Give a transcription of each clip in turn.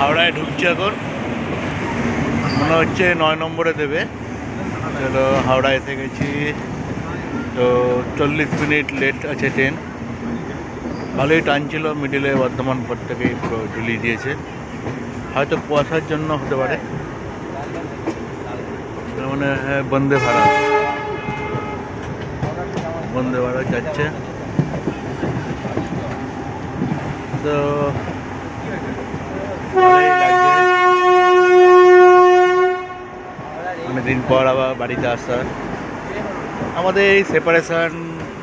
হাওড়ায় ঢুকছে এখন। মনে হচ্ছে নয় নম্বরে দেবে। চলো হাওড়া এসে গেছি। তো চল্লিশ মিনিট লেট আছে ট্রেন ভালোই টানছিল মিডিলে বর্ধমান পর থেকেই পুরো ঝুলিয়ে দিয়েছে। হয়তো কুয়াশার জন্য হতে পারে। মানে হ্যাঁ বন্দে ভারত। বন্দে ভারত যাচ্ছে। তো অনেকদিন পর আবার বাড়িতে আসার আমাদের এই সেপারেশন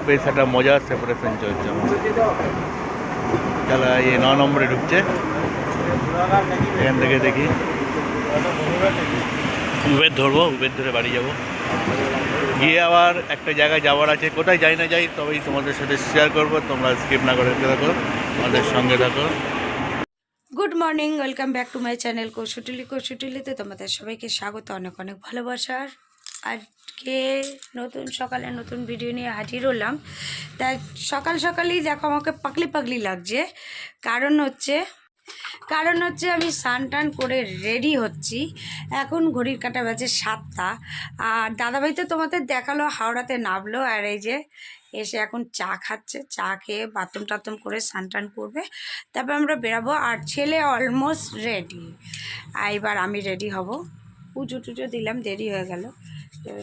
বেশ একটা মজার সেপারেশন চলছে তাহলে এই ন নম্বরে ঢুকছে। এখান থেকে দেখি। উবের ধরবো, উবের ধরে বাড়ি যাব। গিয়ে আবার একটা জায়গায় যাওয়ার আছে। কোথায় যাই না যাই, তবেই তোমাদের সাথে শেয়ার করব। তোমরা স্কিপ না করে থাকো। আমাদের সঙ্গে থাকো। Good morning welcome back to my channel Koushutuli কৌশুটুলিতে তোমাদের সবাইকে স্বাগত, অনেক অনেক ভালোবাসার আজকে নতুন সকালে নতুন ভিডিও নিয়ে হাজির হলাম। তাই সকাল সকালেই দেখো আমাকে পাগলি পাগলি লাগছে। কারণ হচ্ছে কারণ হচ্ছে আমি স্নান টান করে রেডি হচ্ছি। এখন ঘড়ির কাটা বাজে সাতটা। আর দাদাভাই তো তোমাদের দেখাল, হাওড়াতে নামলো। আর এই যে এসে এখন চা খাচ্ছে। চা খেয়ে বাথরুম টাথরুম করে স্নান টান করবে। তারপর আমরা বেরাবো আর ছেলে অলমোস্ট রেডি আর এবার আমি রেডি হব। পুজো টুজো দিলাম দেরি হয়ে গেল।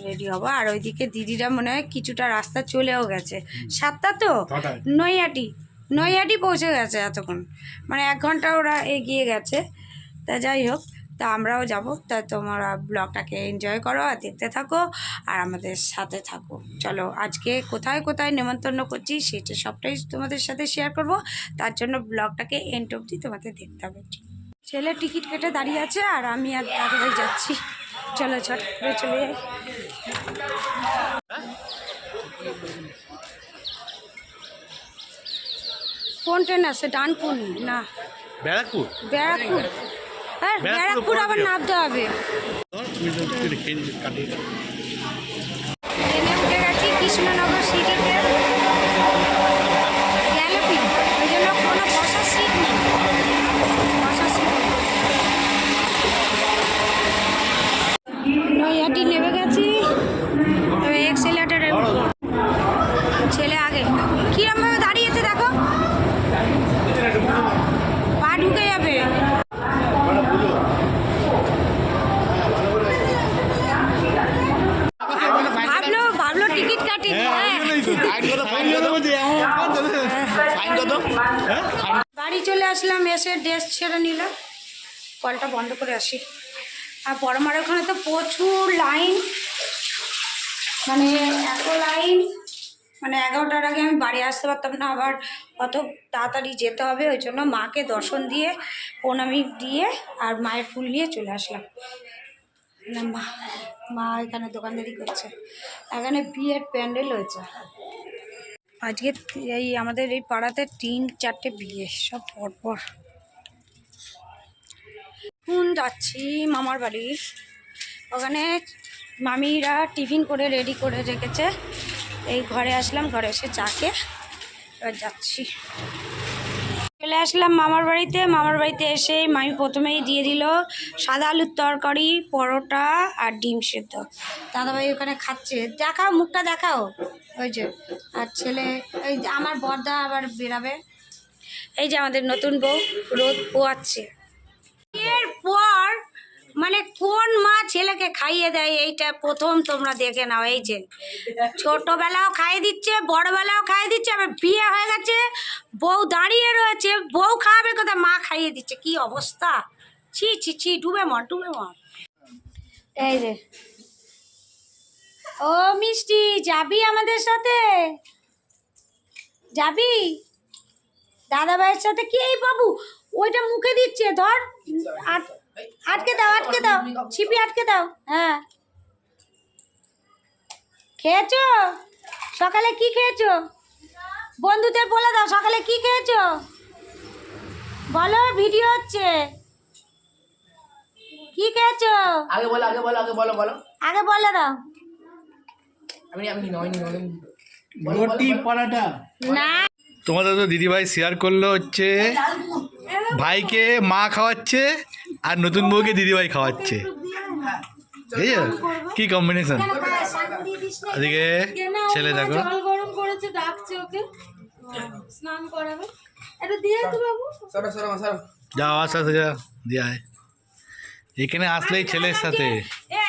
রেডি হব। আর ওইদিকে দিদিরা মনে হয় কিছুটা রাস্তা চলেও গেছে। সাতটা তো? নৈহাটি। নৈহাটি পৌঁছে গেছে এতক্ষণ। মানে এক ঘণ্টা ওরা এগিয়ে গেছে। তা যাই হোক। তা আমরাও যাব। তা তোমরা ব্লগটাকে এনজয় করো আর দেখতে থাকো আর আমাদের সাথে থাকো। চলো আজকে কোথায় কোথায় নেমন্তন্ন করছি সেটা সবটাই তোমাদের সাথে শেয়ার করব। তার জন্য ব্লগটাকে এন্ড অবধি তোমাদের দেখতে হবে। ছেলে টিকিট কেটে দাঁড়িয়ে আছে আর আমি আর দাদাভাই যাচ্ছি। চলো ছট করে চলে যাই। কোন ট্রেন আছে ডানকুন না। ব্যারাকপুর? ব্যারাকপুর। হ্যাঁ ব্যারাকপুর আবার নামতে হবে। ট্রেনে উঠে গেছি কৃষ্ণনগর সিটিতে গ্যালাপি ওই জন্য কোনো বসার সিট নেই বসার সিট নেই নৈহাটি নেমে গেছি এবার এক্সেলেটারে উঠবো ছেলে আগে কিরমভাবে দাঁড়িয়েছে দেখো পা ঢুকে যাবে ভাবলো ভাবলো টিকিট কাটি হ্যাঁ বাড়ি চলে আসলাম এসে ড্রেস ছেড়ে নিলাম। কলটা বন্ধ করে আসি। আর পরমার ওখানে তো প্রচুর লাইন। মানে এত লাইন মানে এগারোটার আগে আমি বাড়ি আসতে পারতাম না, আবার অত তাড়াতাড়ি যেতে হবে, ওই জন্য মাকে দর্শন দিয়ে প্রণামী দিয়ে আর মায়ের ফুল নিয়ে চলে আসলাম। না, মা মা এখানে দোকানদারি করছে। এখানে বিয়ের প্যান্ডেল হয়েছে। আজকে এই আমাদের এই পাড়াতে তিন, চারটে বিয়ে, সব পরপর। এখন যাচ্ছি মামার বাড়ি ওখানে মামিরা টিফিন করে রেডি করে রেখেছে। এই ঘরে আসলাম, ঘরে এসে চাকে এবার যাচ্ছি। চলে আসলাম মামার বাড়িতে। মামার বাড়িতে এসে মামি প্রথমেই দিয়ে দিল সাদা আলুর তরকারি, পরোটা আর ডিম সেদ্ধ। দাদাভাই ওখানে খাচ্ছে। দেখাও, মুখটা দেখাও। ওই যে, আর ছেলে, এই আমার বর্দা আবার বেরাবে। এই যে আমাদের নতুন বউ, রোদ পোয়াচ্ছে। পর মানে কোন মা ছেলেকে খাইয়ে দেয় এইটা প্রথম তোমরা দেখে নাও, এই যে। ছোটবেলাও খাইয়ে দিচ্ছে, বড়বেলাও খাইয়ে দিচ্ছে, আবার বিয়ে হয়ে গেছে, বউ দাঁড়িয়ে রয়েছে, বউ খাওয়াবে কোথায়, মা খাইয়ে দিচ্ছে, কি অবস্থা? ছি ছি ছি, ডুবে মর ডুবে মর। এই যে। ও মিষ্টি, যাবি আমাদের সাথে? যাবি? দাদা ভাইয়ের সাথে কি এই বাবু? ওইটা মুখে দিচ্ছে ধর। আট- আটকে দাও আটকে দাও। ছিপি আটকে দাও। হ্যাঁ। খেয়েছো? সকালে কি খেয়েছো? বন্ধুদের বলে দাও সকালে কি খেয়েছো? বলো ভিডিও হচ্ছে। কি খেয়েছো? আগে বলো আগে বলো আগে বলো বলো। আগে বলে দাও। আমি আমি নয়নি নয়নি রুটি পরাটা। না। তোমাদের তো দিদিভাই শেয়ার করল হচ্ছে, ভাইকে মা খাওয়াচ্ছে আর নতুন বউকে দিদিভাই খাওয়াচ্ছে। কি কম্বিনেশন এদিকে ছেলে দেখো। করেছে যা আমার সাথে যা দিয়ে এখানে আসলেই ছেলের সাথে।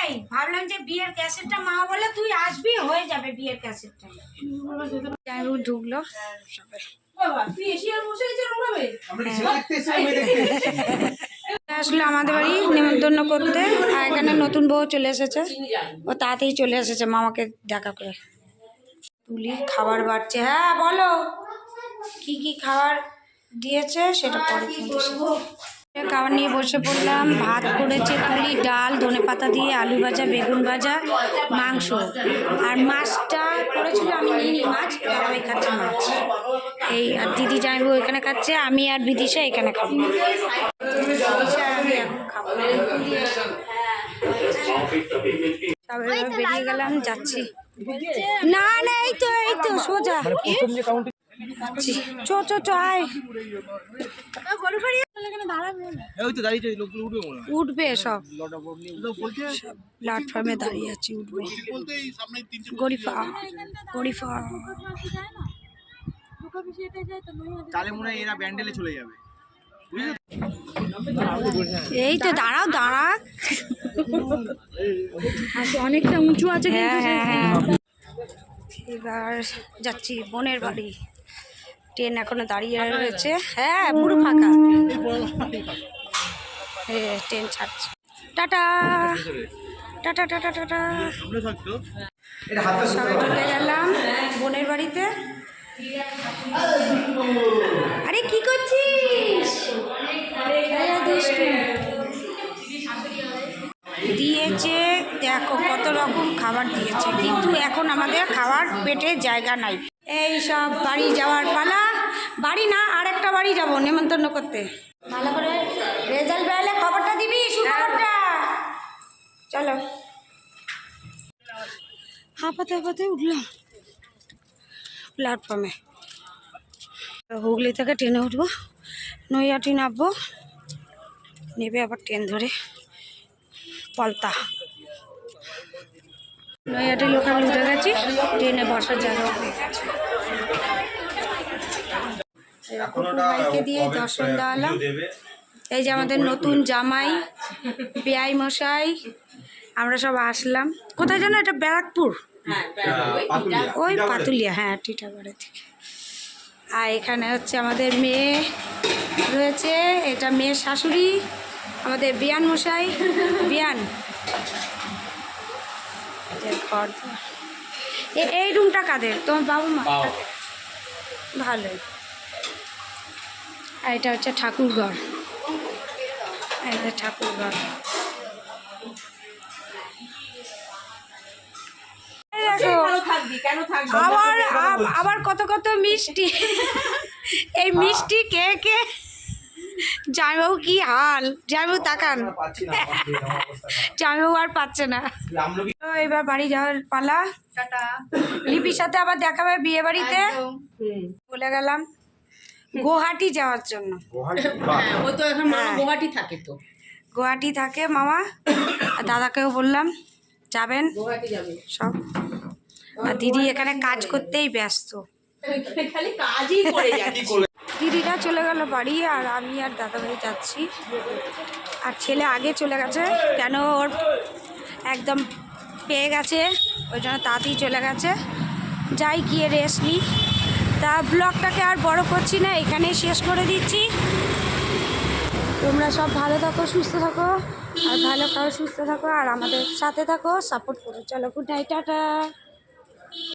এই ভাবলাম যে বিয়ের ক্যাসেটটা মা বলে তুই আসবি হয়ে যাবে বিয়ের ক্যাসেটটা। জানু ঢুকলো। আসলো আমাদের বাড়ি নেমন্তন্ন করতে। আর এখানে নতুন বউ চলে এসেছে। ও তাড়াতাড়ি চলে এসেছে মামাকে দেখা করে। তুলি খাবার বাড়ছে। হ্যাঁ বলো। কি কি খাবার দিয়েছে সেটা পরে। খাবার নিয়ে বসে পড়লাম। ভাত করেছে তুলি ডাল ধনে পাতা দিয়ে আলু ভাজা বেগুন ভাজা মাংস। আর মাছটা করেছিল আমি নিইনি মাছ বাবাই খাচ্ছে মাছ। এই আর দিদি জানব এখানে খাচ্ছে আমি আর বিদিশা এখানে খাব। আমি তবে বেরিয়ে গেলাম যাচ্ছি। না না এই তো এই তো সোজা। চো চো চো আয়। ওই তো দাঁড়িয়ে লোকগুলো উঠবে উঠবে সব। প্ল্যাটফর্মে দাঁড়িয়ে আছি উঠবে। গরিফা গরিফা। মনে হয় এরা ব্যান্ডেলে চলে যাবে। এই তো দাঁড়াও দাঁড়া। অনেকটা উঁচু আছে হ্যাঁ হ্যাঁ। হ্যাঁ এবার যাচ্ছি বোনের বাড়ি। ট্রেন এখনও দাঁড়িয়ে রয়েছে। হ্যাঁ পুরো ফাঁকা। হ্যাঁ ট্রেন ছাড়ছে। টাটা। Tata tata tata. সবাই চলে গেলাম বোনের বাড়িতে। আরে কি করছিস? দিয়েছে দেখো কত রকম খাবার দিয়েছে। কিন্তু এখন আমাদের খাবার পেটে জায়গা নাই। এই সব বাড়ি যাওয়ার পালা। বাড়ি না, আর একটা বাড়ি যাব নেমন্তন্ন করতে। ভালো করে রেজাল্ট বেরোলে খবরটা দিবি, সুখবরটা। চলো। হাঁপাতে হাঁপাতে উঠলাম। প্ল্যাটফর্মে। হুগলি থেকে ট্রেনে উঠবো নৈয়াটি নামবো, নেবে আবার ট্রেন ধরে। পলতা নৈয়াটি লোকাল উঠে গেছি, ট্রেনে বসার জায়গা ভাইকে দিয়ে দর্শন দেওয়ালাম এই যে আমাদের নতুন জামাই বেআই মশাই আমরা সব আসলাম। কোথায় যেন এটা? ব্যারাকপুর। ওই পাতুলিয়া। হ্যাঁ টিটাগড়ে থেকে আর এখানে হচ্ছে আমাদের মেয়ে রয়েছে। এটা মেয়ের শাশুড়ি আমাদের বিয়ান মশাই। বিয়ান। ঘর এই রুমটা কাদের? তোমার বাবু মা? ভালোই। আর এটা হচ্ছে ঠাকুর ঘর এটা ঠাকুর ঘর এই দেখো আবার আবার কত কত মিষ্টি। এই মিষ্টি কে কে? জামাইবাবু কি হাল? জামাইবাবু তাকান। জামাইবাবু আর পাচ্ছে না। তো এবার বাড়ি যাওয়ার পালা। লিপির সাথে আবার দেখাবে বিয়ে বাড়িতে বলে গেলাম। গুয়াহাটি যাওয়ার জন্য। ও তো এখন মামা হ্যাঁ। গুয়াহাটি থাকে তো। গুয়াহাটি থাকে মামা। আর দাদাকেও বললাম যাবেন? সব। আর দিদি এখানে কাজ করতেই ব্যস্ত। খালি কাজই করে যাচ্ছে। দিদিরা চলে গেল বাড়ি আর আমি আর দাদাভাই যাচ্ছি। আর ছেলে আগে চলে গেছে কেন ওর একদম পেয়ে গেছে ওই জন্য তাড়াতাড়ি চলে গেছে। যাই গিয়ে রেস্ট নিই। তা ব্লগটাকে আর বড় করছি না, এখানেই শেষ করে দিচ্ছি। তোমরা সব ভালো থাকো, সুস্থ থাকো, আর ভালো খাও সুস্থ থাকো, আর আমাদের সাথে থাকো সাপোর্ট করো। চলো গুড নাইট টাটা।